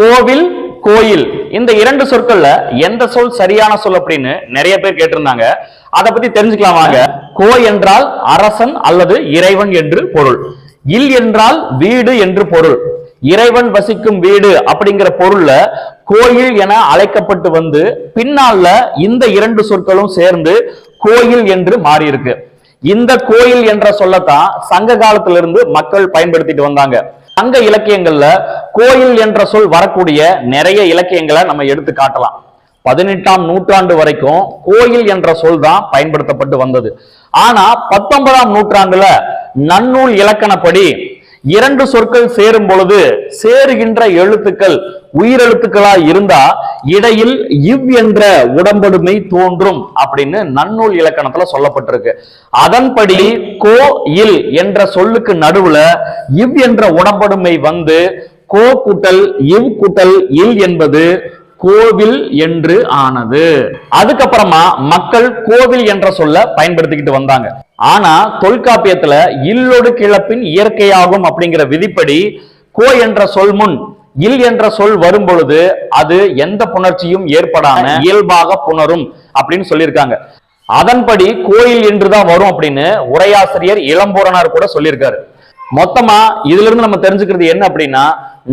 கோவில் கோயில். இந்த இரண்டு சொற்கள்ல எந்த சொல் சரியான சொல் அப்படின்னு நிறைய பேர் கேட்டிருந்தாங்க. அதை பத்தி தெரிஞ்சுக்கலாம் வாங்க. கோ என்றால் அரசன் அல்லது இறைவன் என்று பொருள். இல் என்றால் வீடு என்று பொருள். இறைவன் வசிக்கும் வீடு அப்படிங்கிற பொருள்ல கோயில் என அழைக்கப்பட்டு வந்து பின்னால இந்த இரண்டு சொற்களும் சேர்ந்து கோயில் என்று மாறியிருக்கு. இந்த கோயில் என்ற சொல்லத்தான் சங்க காலத்திலிருந்து மக்கள் பயன்படுத்திட்டு வந்தாங்க. சங்க இலக்கியங்கள்ல கோயில் என்ற சொல் வரக்கூடிய நிறைய இலக்கியங்களை நம்ம எடுத்து காட்டலாம். பதினெட்டாம் நூற்றாண்டு வரைக்கும் கோயில் என்ற சொல் தான் பயன்படுத்தப்பட்டு வந்தது. ஆனா பத்தொன்பதாம் நூற்றாண்டுல நன்னூல் இலக்கணப்படி இரண்டு சொற்கள் சேரும் பொழுது சேருகின்ற எழுத்துக்கள் உயிரெழுத்துக்களா இருந்தா இடையில் இவ் என்ற உடம்படுமை தோன்றும் அப்படின்னு நன்னூல் இலக்கணத்துல சொல்லப்பட்டிருக்கு. அதன்படி கோ இல் என்ற சொல்லுக்கு நடுவுல இவ் என்ற உடம்படுமை வந்து கோ கூட்டல் இவ் கூட்டல் இல் என்பது கோவில் என்று ஆனது. அதுக்கப்புறமா மக்கள் கோவில் என்ற சொல்ல பயன்படுத்திக்கிட்டு வந்தாங்க. ஆனா தொல்காப்பியத்துல இல்லொடு கிளப்பின் இயற்கையாகும் அப்படிங்கிற விதிப்படி கோ என்ற சொல் முன் இல் என்ற சொல் வரும் பொழுது அது எந்த புணர்ச்சியும் ஏற்படாம இயல்பாக புணரும் அப்படின்னு சொல்லியிருக்காங்க. அதன்படி கோயில் என்றுதான் வரும் அப்படின்னு உரையாசிரியர் இளம்பூரனார் கூட சொல்லியிருக்காரு. மொத்தமா இதுல இருந்து நம்ம தெரிஞ்சுக்கிறது என்ன அப்படின்னா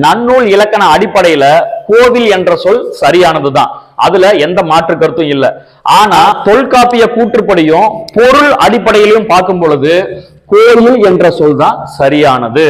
நன்னூல் இலக்கண அடிப்படையில கோவில் என்ற சொல் சரியானதுதான். அதுல எந்த மாற்று கருத்தும் இல்லை. ஆனா தொல்காப்பிய கூற்றுப்படியும் பொருள் அடிப்படையிலையும் பார்க்கும் பொழுது கோயில் என்ற சொல் தான் சரியானது.